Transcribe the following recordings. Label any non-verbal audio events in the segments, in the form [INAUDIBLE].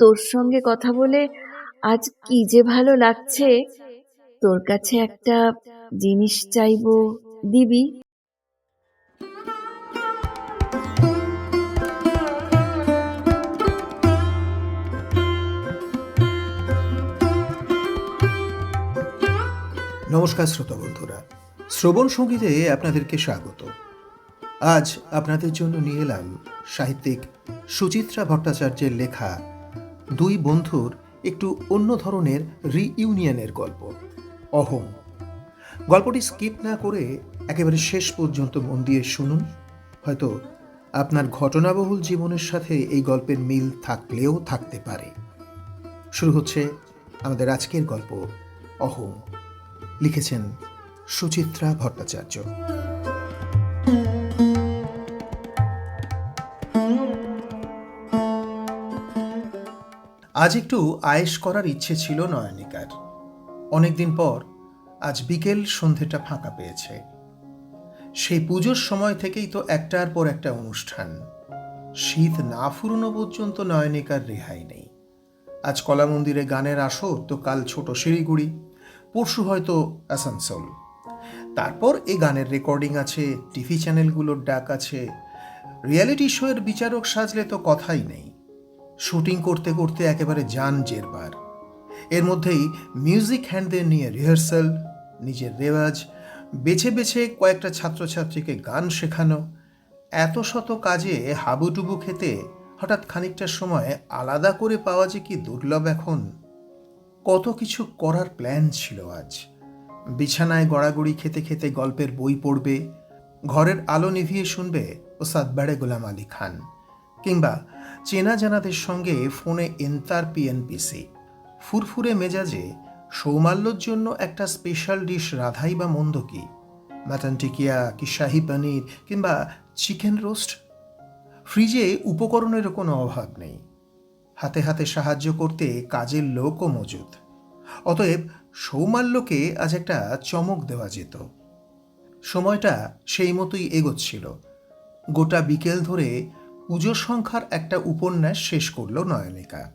তোর সঙ্গে কথা বলে আজ কি যে ভালো লাগছে, তোর কাছে একটা জিনিস চাইব, দিবি? নমস্কার শ্রোতা বন্ধুরা, শ্রবণ সঙ্গীতে আপনাদেরকে স্বাগত। আজ আপনাদের জন্য নিয়ে এলাম সাহিত্যিক সুচিত্রা ভট্টাচার্যের লেখা দুই বন্ধুর একটু অন্য ধরনের রিইউনিয়নের গল্প। অহং গল্পটি স্কিপ না করে একেবারে শেষ পর্যন্ত মন দিয়ে শুনুন। হয়তো আপনার ঘটনাবহুল জীবনের সাথে এই গল্পের মিল থাকলেও থাকতে পারে। শুরু হচ্ছে আমাদের আজকের গল্প অহং লিখেছেন সুচিত্রা ভট্টাচার্য। আজ একটু আয়েশ করার ইচ্ছে ছিল নয়নিকার। অনেকদিন পর আজ বিকেল সন্ধেটা ফাঁকা পেয়েছে। সেই পুজোর সময় থেকেই তো একটার পর একটা অনুষ্ঠান। শীত না ফুরনো পর্যন্ত নয়নিকার রেহাই নেই। আজ কলা মন্দিরে গানের আসর, তো কাল ছোট শিলিগুড়ি, পরশু হয়তো আসানসোল। তারপর এ গানের রেকর্ডিং আছে, টিভি চ্যানেলগুলোর ডাক আছে, রিয়েলিটি শোয়ের বিচারক সাজলে তো কথাই নেই। শুটিং করতে করতে একেবারে যান জেরবার। এর মধ্যেই মিউজিক হ্যান্ডদের নিয়ে রিহার্সাল, নিজের রেওয়াজ, বেছে বেছে কয়েকটা ছাত্রছাত্রীকে গান শেখানো, এত শত কাজে হাবুডুবু খেতে হঠাৎ খানিকটা সময় আলাদা করে পাওয়া যে কি দুর্লভ এখন। কত কিছু করার প্ল্যান ছিল আজ। বিছানায় গড়াগড়ি খেতে খেতে গল্পের বই পড়বে, ঘরের আলো নিভিয়ে শুনবে ও সাদবাড়ে গোলাম আলী খান, কিংবা চেনা জানাদের সঙ্গে ফোনে এনতার পিএনপিসি ফুরফুরে মেজাজে সৌমাল্যর জন্য একটা স্পেশাল ডিশ রাধাই বা মন্দ কি? মাটন টিকিয়া কি শাহি পনির কিংবা চিকেন রোস্ট ফ্রিজে উপকরণেরও কোনো অভাব নেই। হাতে হাতে সাহায্য করতে কাজের লোকও মজুদ অতএব সৌমাল্যকে আজ একটা চমক দেওয়া যেত। সময়টা সেই মতোই এগোচ্ছিল। গোটা বিকেল ধরে পুজো সংখ্যার একটা উপন্যাস শেষ করল নয়নিকা।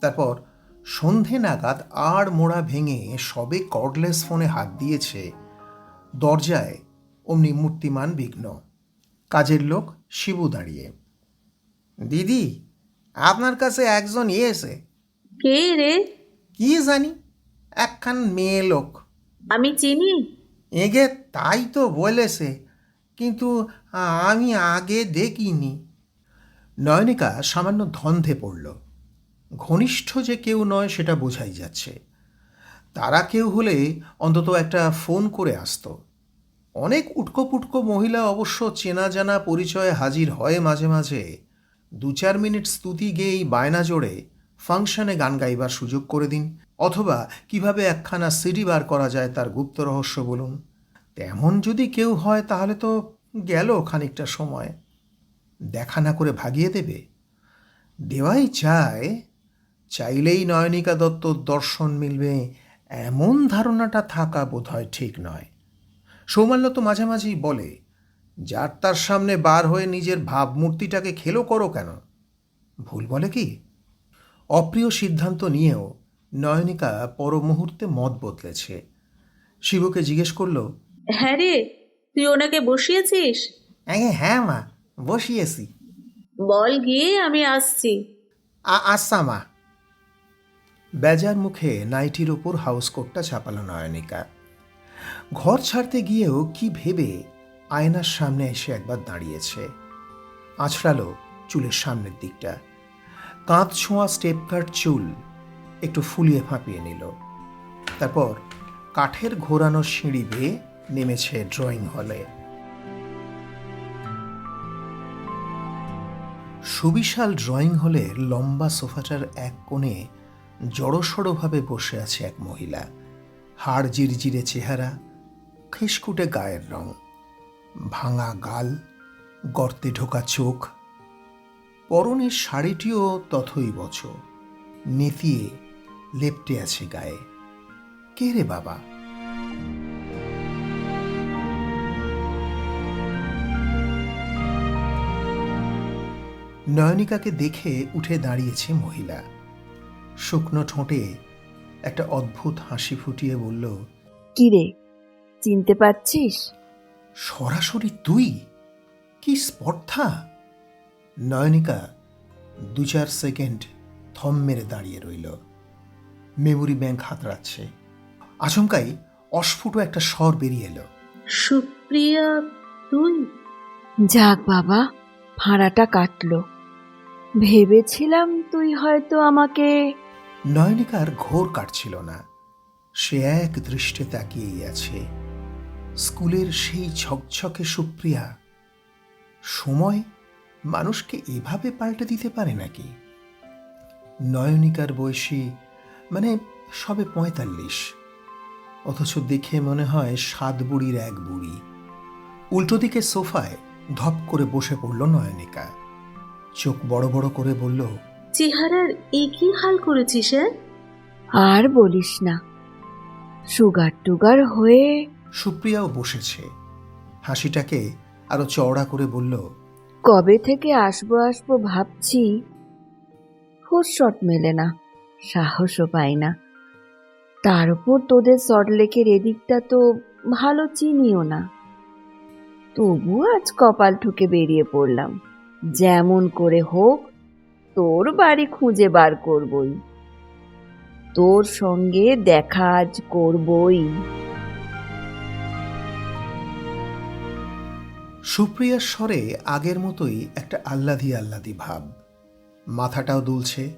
তারপর সন্ধে নাগাদ আর মোড়া ভেঙে সবে কর্ডলেস ফোনে হাত দিয়েছে। দরজায় অমনি মূর্তিমান বিঘ্ন। কাজের লোক শিবু দাঁড়িয়ে। দিদি আপনার কাছে একজন এসে। কে রে? কি জানি? একখান মেয়ে লোক। আমি চিনি। এগে তাই তো বলেছে। কিন্তু আমি আগে দেখিনি। নয়নিকা সামান্য ধন্ধে পড়ল। ঘনিষ্ঠ যে কেউ নয় সেটা বোঝাই যাচ্ছে। তারা কেউ হলে অন্তত একটা ফোন করে আসতো। অনেক উটকো পুটকো মহিলা অবশ্য চেনা জানা পরিচয়ে হাজির হয় মাঝে মাঝে। দু চার মিনিট স্তুতি গেয়েই বায়না জোড়ে ফাংশনে গান গাইবার সুযোগ করে দিন, অথবা কীভাবে একখানা সিডি বার করা যায় তার গুপ্ত রহস্য বলুন। তেমন যদি কেউ হয় তাহলে তো গেল খানিকটা সময়। দেখা না করে ভাগিয়ে দেবে? দেওয়াই চায় চাইলেই নয়নিকা দত্তর দর্শন মিলবে এমন ধারণাটা থাকা বোধহয় ঠিক নয়। সৌমাল্য তো মাঝে মাঝেই বলে যার তার সামনে বার হয়ে নিজের ভাবমূর্তিটাকে খেলো করো কেন? ভুল বলে কি? অপ্রিয় সিদ্ধান্ত নিয়েও নয়নিকা পর মুহূর্তে মত বদলেছে। শিবকে জিজ্ঞেস করল হ্যাঁ রে তুই ওনাকে বসিয়েছিস? আগে হ্যাঁ মা বসিয়েছি। বল গিয়ে আমি আসছি। আচ্ছা মা বেজার মুখে নাইটির ওপর হাউস কোটটা চাপালো নয়নিকা। ঘর ছাড়তে গিয়েও কি ভেবে আয়নার সামনে এসে একবার দাঁড়িয়েছে। আছড়ালো চুলের সামনের দিকটা। কাঁধ ছোঁয়া স্টেপ কাট চুল একটু ফুলিয়ে ফাঁপিয়ে নিল। তারপর কাঠের ঘোরানো সিঁড়ি বেয়ে নেমেছে ড্রয়িং হলে। সুবিশাল ড্রয়িং হলে লম্বা সোফাটার এক কোণে জড়সড়ভাবে বসে আছে এক মহিলা। হাড় জিরজিরে চেহারা, খেসকুটে গায়ের রং, ভাঙা গাল, গর্তে ঢোকা চোখ। পরনের শাড়িটিও তথই বছ নেতিয়ে লেপটে আছে গায়ে। কে রে বাবা? নয়নিকাকে দেখে উঠে দাঁড়িয়েছে মহিলা। শুকনো ঠোঁটে একটা অদ্ভুত হাসি ফুটিয়ে বলল কি রে চিনতে পারছিস? সরাসরি তুই? কি স্পর্ধা? নয়নিকা দু চার সেকেন্ড থম মেরে দাঁড়িয়ে রইল। মেমোরি ব্যাংক হাতড়াচ্ছে। আচমকাই অস্ফুট একটা স্বর বেরিয়ে এলো। সুপ্রিয়া তুই? যাক বাবা ভাড়াটা কাটলো। ভেবেছিলাম তুই হয়তো আমাকে নয়নিকার ঘোর কাটছিল না। সে এক দৃষ্টে তাকিয়েই আছে। স্কুলের সেই ঝকঝকে সুপ্রিয়া। সময় মানুষকে এভাবে পাল্টে দিতে পারে নাকি? নয়নিকার বয়সী মানে সবে পঁয়তাল্লিশ। অথচ দেখে মনে হয় সাত বুড়ির এক বুড়ি। উল্টো দিকে সোফায় ধপ করে বসে পড়ল নয়নিকা। চোখ বড় বড় করে বলল চেহারার একই হাল করেছিস হ্যাঁ আর বলিস না। সুগার টুগার হয়ে সুপ্রিয়াও বসেছে। হাসিটাকে আরও চওড়া করে বলল কবে থেকে আসব আসব ভাবছি ফুরসট মেলে না সাহসও পাই না। তার উপর তোদের সরলেকের এদিকটা তো ভালো চিনিও না। তবু আজ কপাল ঠুকে বেরিয়ে পড়লাম। যেমন করে হোক, তোর বাড়ি খুঁজে বার করবই। তোর সঙ্গে দেখা আজ করবই। সুপ্রিয়ার স্বরে আগের মতোই একটা আহ্লাদি আহ্লাদি ভাব। মাথাটাও দুলছে,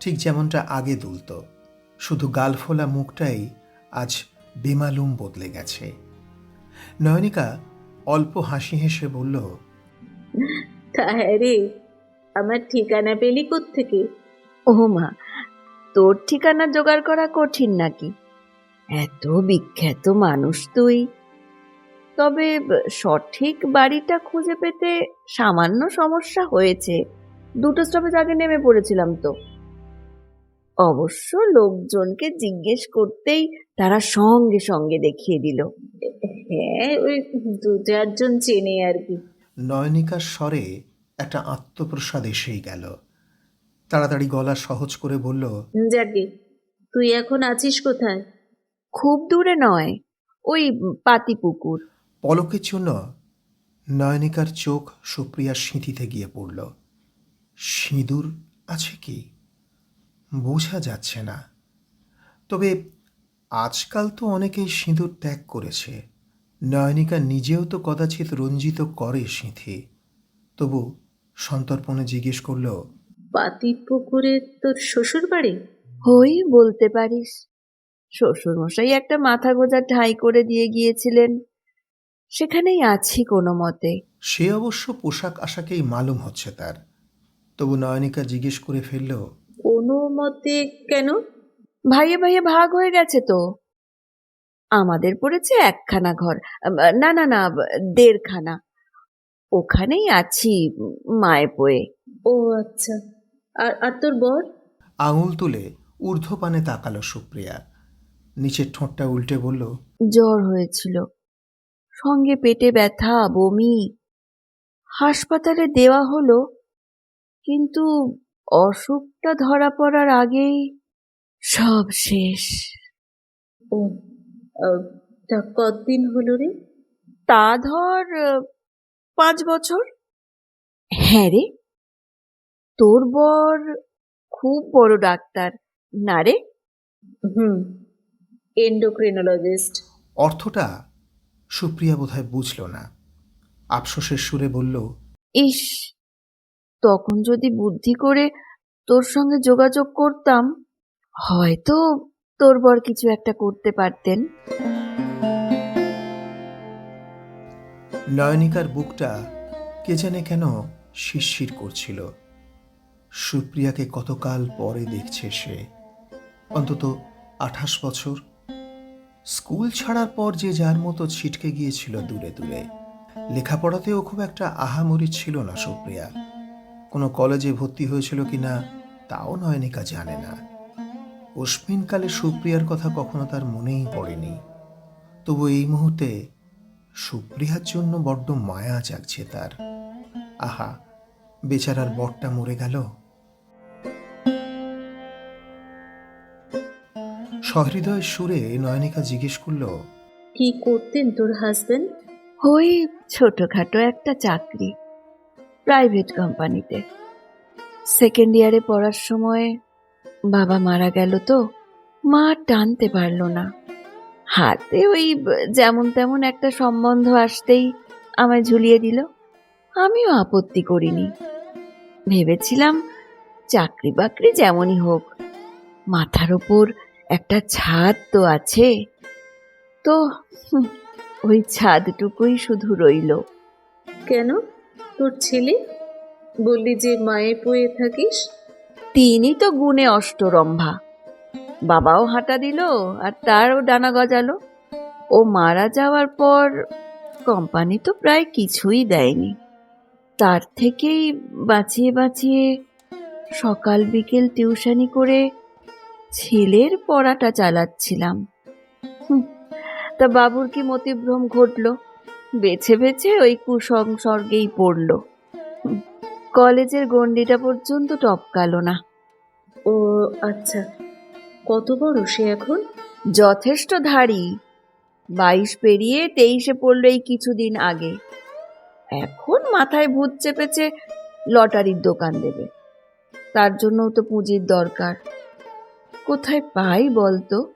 ঠিক যেমনটা আগে দুলত। শুধু গালফোলা মুখটাই আজ বেমালুম বদলে গেছে। নয়নিকা অল্প হাসি হেসে বলল রে আমার ঠিকানা পেলি থেকে ও মা তোর ঠিকানা জোগাড় করা কঠিন নাকি? এত বিখ্যাত মানুষ তুই। তবে সঠিক বাড়িটা খুঁজে পেতে সামান্য সমস্যা হয়েছে। দুটো স্টপেজ আগে নেমে পড়েছিলাম তো। অবশ্য লোকজনকে জিজ্ঞেস করতেই তারা সঙ্গে সঙ্গে দেখিয়ে দিল। হ্যাঁ ওই দু চারজন চেনে আর কি। নয়নিকার স্বরে একটা আত্মপ্রসাদ এসেই গেল। তাড়াতাড়ি গলা সহজ করে বলল যাকে তুই এখন আছিস কোথায়? খুব দূরে নয় ওই পাতিপুকুর। পলকের জন্য নয়নিকার চোখ সুপ্রিয়ার সিঁথিতে গিয়ে পড়ল। সিঁদুর আছে কি? বোঝা যাচ্ছে না। তবে আজকাল তো অনেকেই সিঁদুর ত্যাগ করেছে। নয়নিকা নিজেও তো কদাচিৎ রঞ্জিত করে সিঁথি। তবু সন্তর্পণে জিজ্ঞেস করল পাতি পুকুরে তোর শ্বশুর বাড়ি হই বলতে পারিস। শ্বশুর মশাই একটা মাথা গোজা ঠাঁই করে দিয়ে গিয়েছিলেন। সেখানেই আছি কোনো মতে। সে অবশ্য পোশাক আশাকেই মালুম হচ্ছে তার। তবু নয়নিকা জিজ্ঞেস করে ফেলল কোনো মতে কেন? ভাইয়ে ভাইয়ে ভাগ হয়ে গেছে তো? আমাদের পড়েছে একখানা ঘর। না না না দেড়খানা। ওখানেই আছি মায়ে পোয়ে। ও আচ্ছা। আর আর তোর বর? আঙুল তুলে ঊর্ধ্বপানে তাকালো সুপ্রিয়া। নিচের ঠোঁটটা উল্টে বলল জ্বর হয়েছিল। সঙ্গে পেটে ব্যথা বমি। হাসপাতালে দেওয়া হলো কিন্তু অসুখটা ধরা পড়ার আগেই সব শেষ। ও তা কতদিন হলো রে? তা ধর পাঁচ বছর। হ্যাঁ রে। তোর বর খুব বড় ডাক্তার না রে? হুম এন্ডোক্রিনোলজিস্ট অর্থটা সুপ্রিয়া বোধহয় বুঝল না। আফসোসের সুরে বলল ইস তখন যদি বুদ্ধি করে তোর সঙ্গে যোগাযোগ করতাম হয়তো তোর বর কিছু একটা করতে পারতেন। নয়নিকার বুকটা কে জানে কেন শিরশির করছিল। সুপ্রিয়াকে কতকাল পরে দেখছে সে। অন্তত আঠাশ বছর। স্কুল ছাড়ার পর যে যার মতো ছিটকে গিয়েছিল দূরে দূরে। লেখাপড়াতেও খুব একটা আহামরি ছিল না সুপ্রিয়া। কোনো কলেজে ভর্তি হয়েছিল কিনা, তাও নয়নিকা জানে না। অস্মিনকালে সুপ্রিয়ার কথা কখনো তার মনেই পড়েনি। তবু এই মুহূর্তে সুপ্রিয়ার জন্য বড্ড মায়া জাগছে তার। আহা, বেচারার বরটা মরে গেল। সহৃদয় সুরে নয়নিকা জিজ্ঞেস করল, কি করতেন তোর হাজবেন্ড ওই ছোটখাটো একটা চাকরি প্রাইভেট কোম্পানিতে সেকেন্ড ইয়ারে পড়ার সময় বাবা মারা গেল তো, মা টানতে পারল না। হাতে ওই যেমন তেমন একটা সম্বন্ধ আসতেই আমায় ঝুলিয়ে দিল। আমিও আপত্তি করিনি। ভেবেছিলাম চাকরি বাকরি যেমনই হোক, মাথার ওপর একটা ছাদ তো আছে। তো ওই ছাদটুকুই শুধু রইল। কেন? তোর ছেলে? বললি যে মায়ে পয়ে থাকিস? তিনি তো গুণে অষ্টরম্ভা। বাবাও হাঁটা দিল আর তারও ডানা গজালো। ও মারা যাওয়ার পর কোম্পানি তো প্রায় কিছুই দেয়নি। তার থেকেই বাঁচিয়ে বাঁচিয়ে সকাল বিকেল টিউশনি করে ছেলের পড়াটা চালাচ্ছিলাম। তা বাবুর কি মতিভ্রম ঘটলো? বেছে বেছে ওই কুসংসর্গেই পড়ল। কলেজের গণ্ডিটা পর্যন্ত টপকালো না। ও আচ্ছা। কত বড় সে এখন? যথেষ্ট ধারী বাইশ পেরিয়ে তেইশে পড়ল এই কিছুদিন আগে। এখন মাথায় ভূত চেপেছে লটারির দোকান দেবে। তার জন্যও তো পুঁজির দরকার। কোথায় পাই বলতো?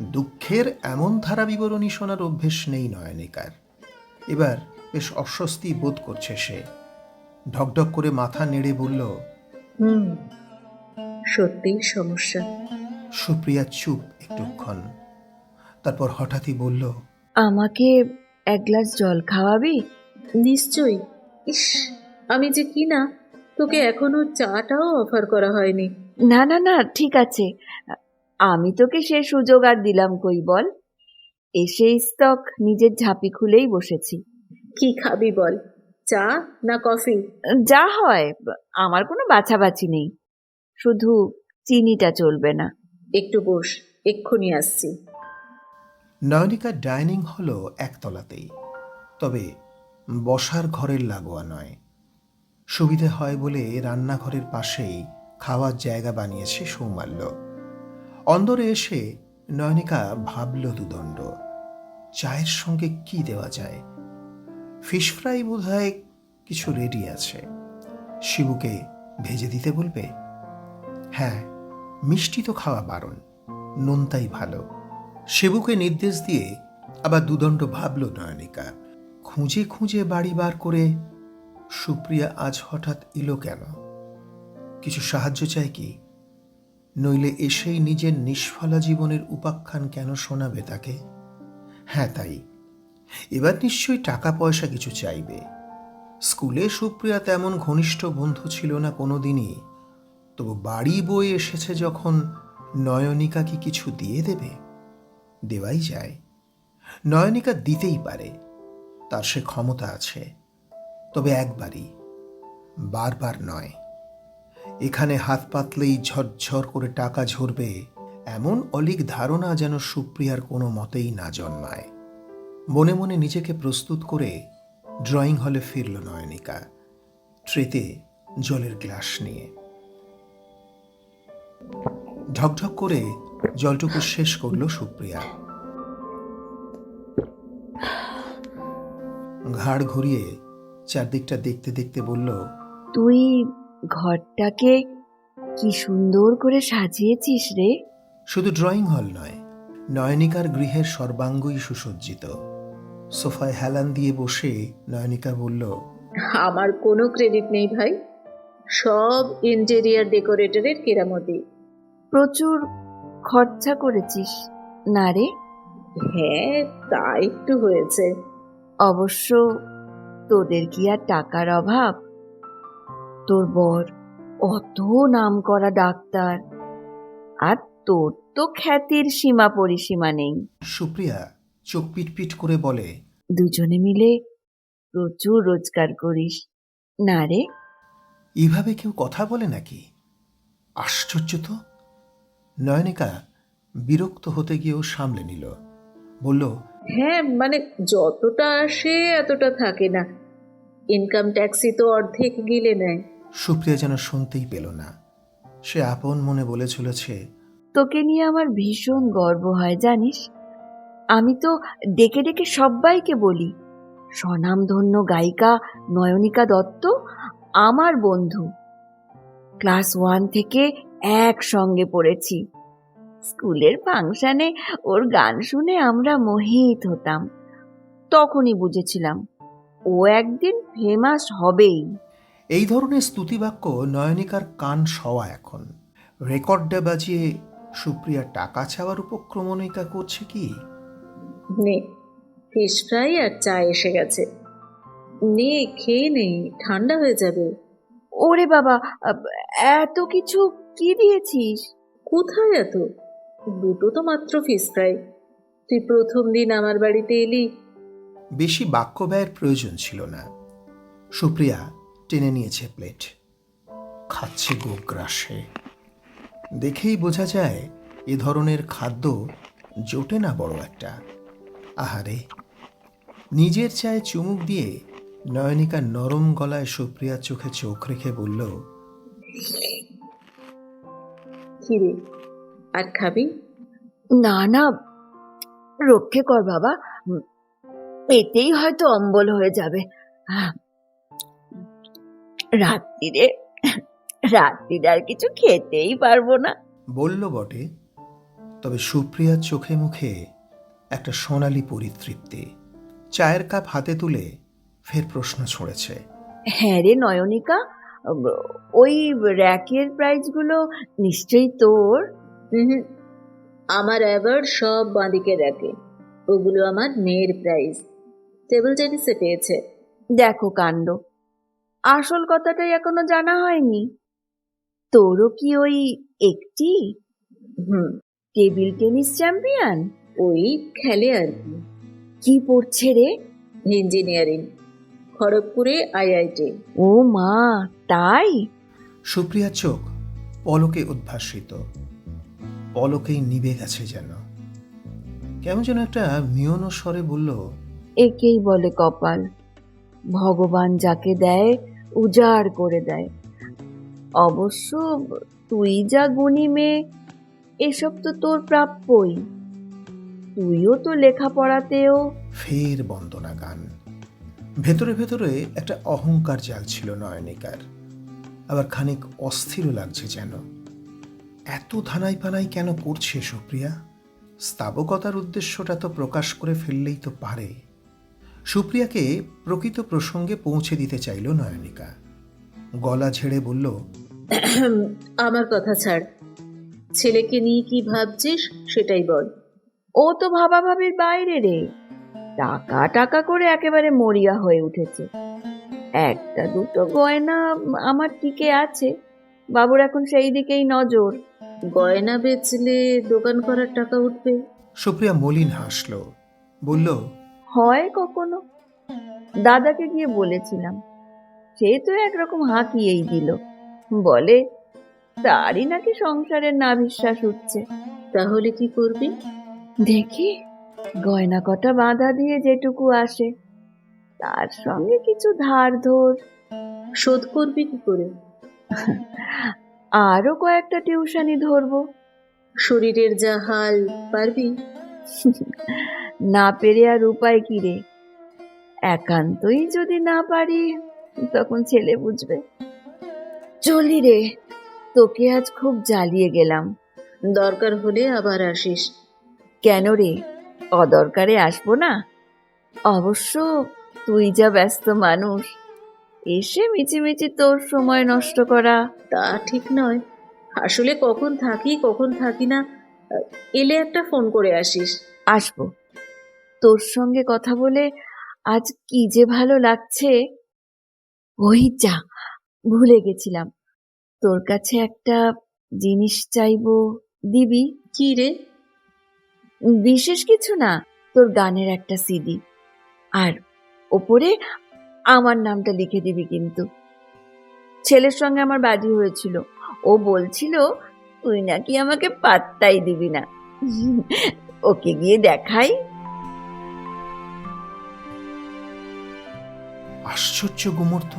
দুঃখের এমন ধারা বিবরণী শোনার অভ্যেস নেই নয়নিকার। এবার বেশ অস্বস্তি বোধ করছে সে। ঢকঢক করে মাথা নেড়ে বলল হুম সত্যিই সমস্যা। সুপ্রিয়া চুপ একটুক্ষণ। তারপর হঠাৎই বলল আমাকে এক গ্লাস জল খাওয়াবি? নিশ্চয়ই। ইস আমি যে কি না তোকে এখনও চাটাও অফার করা হয়নি। না না না ঠিক আছে। আমি তোকে সে সুযোগ আর দিলাম কই বল? এসে স্তক নিজের ঝাঁপি খুলেই বসেছি। কি খাবি বল? চা না কফি? যা হয় আমার কোনো বাছাবাছি নেই। শুধু চিনিটা চলবে না। একটু বস এক্ষুনি আসছি। নয়নিকার ডাইনিং হলো একতলাতেই। তবে বসার ঘরের লাগোয়া নয়। সুবিধে হয় বলে রান্নাঘরের পাশেই খাওয়ার জায়গা বানিয়েছে সৌমাল্য। অন্দরে এসে নয়নিকা ভাবল দুদণ্ড চায়ের সঙ্গে কি দেওয়া যায়? ফিশ ফ্রাই বোধহয় কিছু রেডি আছে। শিবুকে ভেজে দিতে বলবে হ্যাঁ মিষ্টি তো খাওয়া বারণ, নোনতাই ভালো। শিবুকে নির্দেশ দিয়ে আবার দুদণ্ড ভাবল, নয়নিকা, খুঁজে খুঁজে বাড়ি বার করে সুপ্রিয়া আজ হঠাৎ এলো কেন? কিছু সাহায্য চায় কি? নইলে এসেই নিজের নিষ্ফলা জীবনের উপাখ্যান কেন শোনাবে তাকে? হ্যাঁ তাই এবার নিশ্চয়ই টাকা পয়সা কিছু চাইবে। স্কুলে সুপ্রিয়া তেমন ঘনিষ্ঠ বন্ধু ছিল না কোনোদিনই। তবু বাড়ি বই এসেছে যখন নয়নিকা কি কিছু দিয়ে দেবে? দেওয়াই যায়। নয়নিকা দিতেই পারে। তার সে ক্ষমতা আছে। তবে একবারই। বারবার নয়। এখানে হাত পাতলেই ঝরঝর করে টাকা ঝরবে, এমন অলিক ধারণা যেন সুপ্রিয়ার কোনো মতেই না জন্মায়। মনে মনে নিজেকে প্রস্তুত করে ড্রয়িং হলে ফিরল নয়নিকা। ট্রেতে জলের গ্লাস নিয়ে। ঢকঢক করে জলটুকু শেষ করল সুপ্রিয়া। ঘাড় ঘুরিয়ে চারদিকটা দেখতে দেখতে বলল তুই ঘরটাকে কি সুন্দর করে সাজিয়েছিস রে? শুধু ড্রয়িং হল নয় নয়নিকার গৃহের সর্বাঙ্গই সুসজ্জিত। সোফায় হেলান দিয়ে বসে নয়নিকা বলল আমার কোনো ক্রেডিট নেই ভাই। সব ইন্টেরিয়ার ডেকোরেটরের কেরামতি। প্রচুর খরচা করেছিস। না রে। হ্যাঁ তা একটু হয়েছে। অবশ্য তোদের কি আর টাকার অভাব? তোর বর অত নাম করা ডাক্তার। আর তোর তো খ্যাতির সীমা পরিসীমা নেই। সুপ্রিয়া চোখ পিটপিট করে বলে দুজনে মিলে প্রচুর রোজগার করিস। না রে। এভাবে কেউ কথা বলে নাকি? আশ্চর্য তো। নয়নিকা বিরক্ত হতে গিয়েও সামলে নিল। বলল হ্যাঁ মানে যতটা আসে এতটা থাকে না। ইনকাম ট্যাক্সি তো অর্ধেক গিলে নেয়। সুপ্রিয়া যেন শুনতেই পেল না। সে আপন মনে বলে চলেছে তোকে নিয়ে আমার ভীষণ গর্ব হয় জানিস? আমি তো ডেকে ডেকে সবাইকে বলি, স্বনামধন্য গায়িকা নয়নিকা দত্ত, আমার বন্ধু। ক্লাস ওয়ান থেকে একসঙ্গে পড়েছি। স্কুলের ফাংশনে ওর গান শুনে আমরা মোহিত হতাম। তখনই বুঝেছিলাম, ও একদিন ফেমাস হবেই। এই ধরনের স্তুতিবাক্য নয়নিকার কান সওয়া এখন। রেকর্ডটা বাজিয়ে সুপ্রিয়া টাকা চাওয়ার উপক্রমণিকা করছে কি? নে ফিশ ফ্রাই আর চা এসে গেছে। নে খেয়ে নেই ঠান্ডা হয়ে যাবে। ওরে বাবা এত কিছু কি দিয়েছিস? কোথায় এত? দুটো তো মাত্র ফিশ ফ্রাই। তুই প্রথম দিন আমার বাড়িতে এলি। বেশি বাক্য ব্যয়ের প্রয়োজন ছিল না। সুপ্রিয়া টেনে নিয়েছে প্লেট। খাচ্ছে গোগ্রাসে দেখেই বোঝা যায় এ ধরনের খাদ্য জোটে না বড় একটা। আহারে নিজের চায়ে চুমুক দিয়ে নয়নিকা নরম গলায় সুপ্রিয়ার চোখে চোখ রেখে বলল আর খাবি? না না রক্ষে কর বাবা এতেই হয়তো অম্বল হয়ে যাবে। রাত্রিরে রাত্রিরে আর কিছু খেতেই পারব না। বলল বটে তবে সুপ্রিয়ার চোখে মুখে একটা সোনালি পরিতৃপ্তি। চায়ের কাপ হাতে তুলে ফের প্রশ্ন ছড়েছে। হ্যাঁ রে নয়নিকা ওই র্যাকের প্রাইজগুলো নিশ্চয়ই তোর? আমার অ্যাওয়ার্ড সব বাঁদিকে রাখে ওগুলো আমার মেয়ের প্রাইজ। টেবিল টেনিসে পেয়েছে। দেখো কাণ্ড। আসল কথাটাই এখনও জানা হয়নি। তোরও কি ওই একটি? হুম। Table tennis champion? ওই খেলে আর কি। কি পড়ছে রে? Engineering খড়গপুরে IIT. ও মা তাই? সুপ্রিয়া চোখ পলকে উদ্ভাসিত। পলকেই নিবে গেছে যেন। কেমন যেন একটা মিয়ন স্বরে বলল একেই বলে কপাল। ভগবান যাকে দেয় উজাড় করে দেয়। অবশ্য তুই যা গুণী মেয়ে এসব তো তোর প্রাপ্যই। তুইও তো লেখাপড়াতেও। ফের বন্দনা গান। ভেতরে ভেতরে একটা অহংকার জাগছিল নয়নিকার। আবার খানিক অস্থিরও লাগছে যেন। এত ধানাই পানাই কেন করছে সুপ্রিয়া? স্তাবকতার উদ্দেশ্যটা তো প্রকাশ করে ফেললেই তো পারে। সুপ্রিয়াকে প্রকৃত প্রসঙ্গে পৌঁছে দিতে চাইল নয়নিকা। গলা ঝেড়ে বলল [CLEARS THROAT] আমার কথা ছাড়। ছেলেকে নিয়ে কি ভাবছিস সেটাই বল। ও তো ভাবাভাবির বাইরে রে। টাকা টাকা করে একেবারে মরিয়া হয়ে উঠেছে। একটা দুটো গয়না আমার টিকে আছে। বাবুর এখন সেই দিকেই নজর। গয়না বেচলে দোকান করার টাকা উঠবে। সুপ্রিয়া মলিন হাসল। বলল হয় কখনো? দাদাকে গিয়ে বলেছিলাম। সে তো একরকম হাঁকিয়েই দিল। বলে তারই নাকি সংসারের না বিশ্বাস উঠছে। তাহলে কি করবি? দেখি গয়না কটা বাঁধা দিয়ে যেটুকু আসে তার সঙ্গে কিছু ধার ধর। শোধ করবি কি করে? আরও কয়েকটা টিউশনি ধরবো। শরীরের যা হাল পারবি? না পেরে আর উপায় কি রে? একান্তই যদি না পারি তখন ছেলে বুঝবে। চলি রে তোকে আজ খুব জ্বালিয়ে গেলাম। দরকার হলে আবার আসিস। কেন রে? অদরকারে আসব না? অবশ্য তুই যা ব্যস্ত মানুষ এসে মিচিমিচি তোর সময় নষ্ট করা তা ঠিক নয়। আসলে কখন থাকি কখন থাকি না এলে একটা ফোন করে আসিস। আসব। তোর সঙ্গে কথা বলে আজ কি যে ভালো লাগছে? ওই যা ভুলে গেছিলাম। তোর কাছে একটা জিনিস চাইব দিবি? কি রে? বিশেষ কিছু না, তোর গানের একটা সিডি আর ওপরে আমার নামটা লিখে দিবি কিন্তু। ছেলের সঙ্গে আমার বাজি হয়েছিল। ও বলছিল, তুই নাকি আমাকে পাত্তাই দিবি না। ওকে গিয়ে দেখাই। আশ্চর্য গুমর্ত।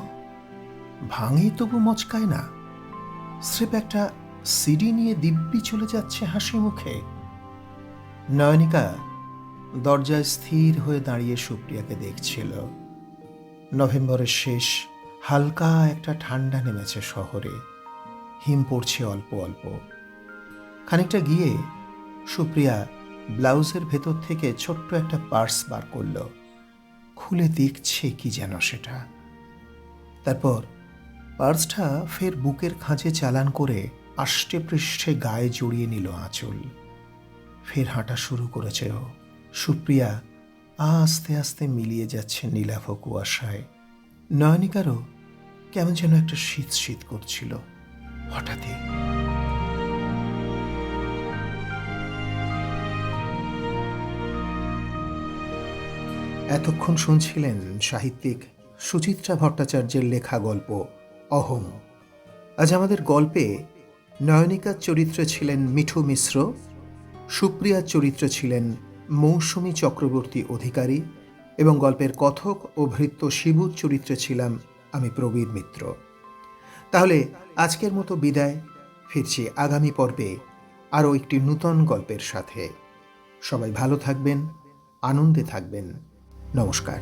ভাঙেই তবু মচকায় না। স্রেফ একটা সিডি নিয়ে দিব্যি চলে যাচ্ছে হাসি মুখে নয়নিকা দরজায় স্থির হয়ে দাঁড়িয়ে সুপ্রিয়াকে দেখছিল। নভেম্বরের শেষ হালকা একটা ঠান্ডা নেমেছে শহরে। হিম পড়ছে অল্প অল্প। খানিকটা গিয়ে সুপ্রিয়া ব্লাউজের ভেতর থেকে ছোট্ট একটা পার্স বার করল। খুলে দেখছে কি যেন সেটা। তারপর পার্সটা ফের বুকের খাঁজে চালান করে আষ্টে পৃষ্ঠে গায়ে জড়িয়ে নিল আঁচল। ফের হাঁটা শুরু করেছে ও। সুপ্রিয়া আস্তে আস্তে মিলিয়ে যাচ্ছে নীলাভ কুয়াশায়। নয়নিকারও কেমন যেন একটা শীত শীত করছিল, হঠাৎই। এতক্ষণ শুনছিলেন সাহিত্যিক সুচিত্রা ভট্টাচার্যের লেখা গল্প অহং আজ আমাদের গল্পে নয়নিকার চরিত্রে ছিলেন মিঠু মিশ্র সুপ্রিয়ার চরিত্রে ছিলেন মৌসুমী চক্রবর্তী অধিকারী এবং গল্পের কথক ও ভৃত্য শিবুর চরিত্রে ছিলাম আমি প্রবীর মিত্র। তাহলে আজকের মতো বিদায়, ফিরছি আগামী পর্বে আরও একটি নূতন গল্পের সাথে। সবাই ভালো থাকবেন, আনন্দে থাকবেন। নমস্কার।